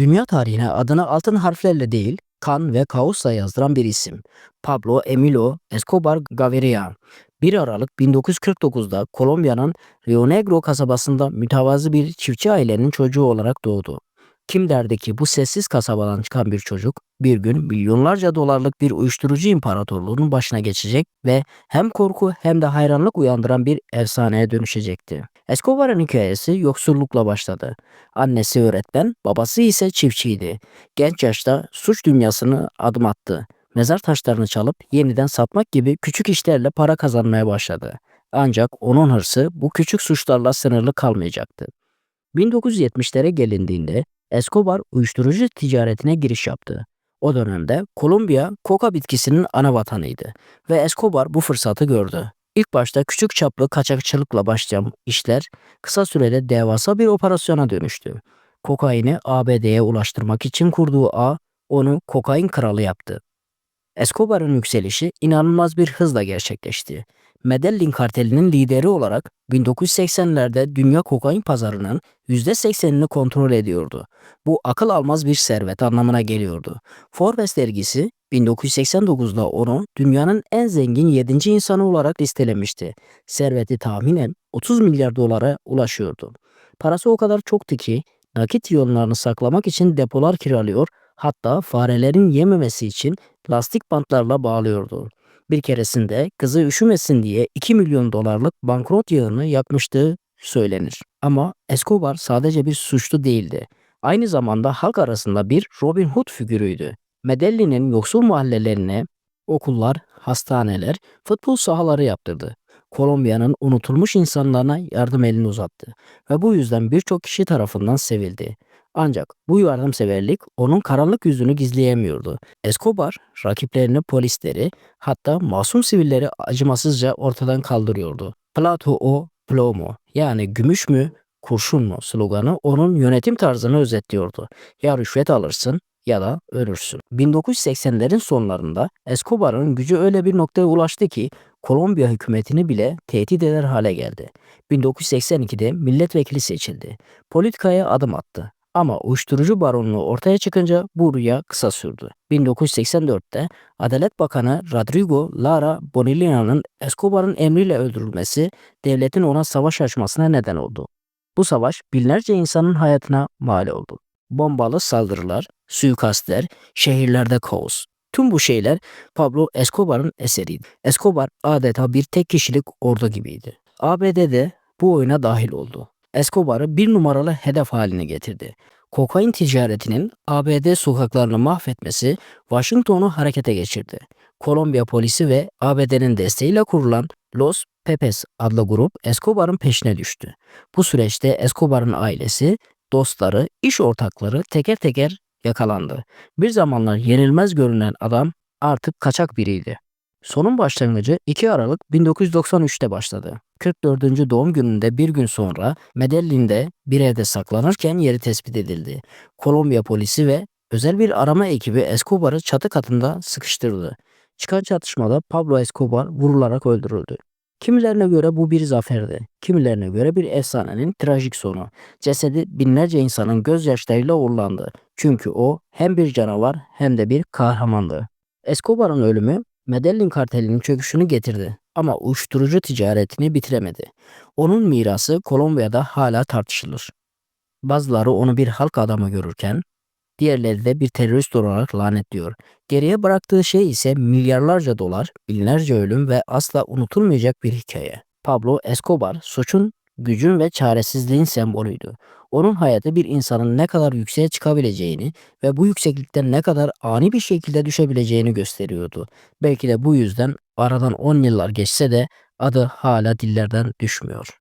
Dünya tarihine adını altın harflerle değil, kan ve kaosla yazdıran bir isim. Pablo Emilio Escobar Gaviria. 1 Aralık 1949'da Kolombiya'nın Rio Negro kasabasında mütevazı bir çiftçi ailenin çocuğu olarak doğdu. Kim derdi ki bu sessiz kasabadan çıkan bir çocuk bir gün milyonlarca dolarlık bir uyuşturucu imparatorluğunun başına geçecek ve hem korku hem de hayranlık uyandıran bir efsaneye dönüşecekti. Escobar'ın hikayesi yoksullukla başladı. Annesi öğretmen, babası ise çiftçiydi. Genç yaşta suç dünyasını adım attı. Mezar taşlarını çalıp yeniden satmak gibi küçük işlerle para kazanmaya başladı. Ancak onun hırsı bu küçük suçlarla sınırlı kalmayacaktı. 1970'lere gelindiğinde Escobar uyuşturucu ticaretine giriş yaptı. O dönemde Kolombiya koka bitkisinin ana vatanıydı ve Escobar bu fırsatı gördü. İlk başta küçük çaplı kaçakçılıkla başlayan işler kısa sürede devasa bir operasyona dönüştü. Kokaini ABD'ye ulaştırmak için kurduğu ağ onu kokain kralı yaptı. Escobar'ın yükselişi inanılmaz bir hızla gerçekleşti. Medellin kartelinin lideri olarak 1980'lerde dünya kokain pazarının %80'ini kontrol ediyordu. Bu akıl almaz bir servet anlamına geliyordu. Forbes dergisi 1989'da onu dünyanın en zengin 7. insanı olarak listelemişti. Serveti tahminen 30 milyar dolara ulaşıyordu. Parası o kadar çoktu ki nakit yollarını saklamak için depolar kiralıyor, hatta farelerin yememesi için lastik bantlarla bağlıyordu. Bir keresinde kızı üşümesin diye 2 milyon dolarlık bankrot yağını yakmıştığı söylenir. Ama Escobar sadece bir suçlu değildi. Aynı zamanda halk arasında bir Robin Hood figürüydü. Medellin'in yoksul mahallelerine okullar, hastaneler, futbol sahaları yaptırdı. Kolombiya'nın unutulmuş insanlarına yardım elini uzattı ve bu yüzden birçok kişi tarafından sevildi. Ancak bu yardımseverlik onun karanlık yüzünü gizleyemiyordu. Escobar rakiplerini polisleri hatta masum sivilleri acımasızca ortadan kaldırıyordu. Plato o plomo yani gümüş mü kurşun mu sloganı onun yönetim tarzını özetliyordu. Ya rüşvet alırsın ya da ölürsün. 1980'lerin sonlarında Escobar'ın gücü öyle bir noktaya ulaştı ki Kolombiya hükümetini bile tehdit eder hale geldi. 1982'de milletvekili seçildi. Politikaya adım attı. Ama uyuşturucu baronluğu ortaya çıkınca bu rüya kısa sürdü. 1984'te Adalet Bakanı Rodrigo Lara Bonillan'ın Escobar'ın emriyle öldürülmesi devletin ona savaş açmasına neden oldu. Bu savaş binlerce insanın hayatına mal oldu. Bombalı saldırılar, suikastler, şehirlerde kaos. Tüm bu şeyler Pablo Escobar'ın eseriydi. Escobar adeta bir tek kişilik ordu gibiydi. ABD'de bu oyuna dahil oldu. Escobar'ı bir numaralı hedef haline getirdi. Kokain ticaretinin ABD sokaklarını mahvetmesi Washington'u harekete geçirdi. Kolombiya polisi ve ABD'nin desteğiyle kurulan Los Pepes adlı grup Escobar'ın peşine düştü. Bu süreçte Escobar'ın ailesi, dostları, iş ortakları teker teker yakalandı. Bir zamanlar yenilmez görünen adam artık kaçak biriydi. Sonun başlangıcı 2 Aralık 1993'te başladı. 44. doğum gününde bir gün sonra Medellin'de bir evde saklanırken yeri tespit edildi. Kolombiya polisi ve özel bir arama ekibi Escobar'ı çatı katında sıkıştırdı. Çıkan çatışmada Pablo Escobar vurularak öldürüldü. Kimilerine göre bu bir zaferdi. Kimilerine göre bir efsanenin trajik sonu. Cesedi binlerce insanın gözyaşlarıyla uğurlandı. Çünkü o hem bir canavar hem de bir kahramandı. Escobar'ın ölümü Medellin kartelinin çöküşünü getirdi ama uyuşturucu ticaretini bitiremedi. Onun mirası Kolombiya'da hala tartışılır. Bazıları onu bir halk adamı görürken diğerleri de bir terörist olarak lanetliyor. Geriye bıraktığı şey ise milyarlarca dolar, binlerce ölüm ve asla unutulmayacak bir hikaye. Pablo Escobar suçun, gücün ve çaresizliğin sembolüydü. Onun hayatı bir insanın ne kadar yükseğe çıkabileceğini ve bu yükseklikten ne kadar ani bir şekilde düşebileceğini gösteriyordu. Belki de bu yüzden aradan 10 yıllar geçse de adı hala dillerden düşmüyor.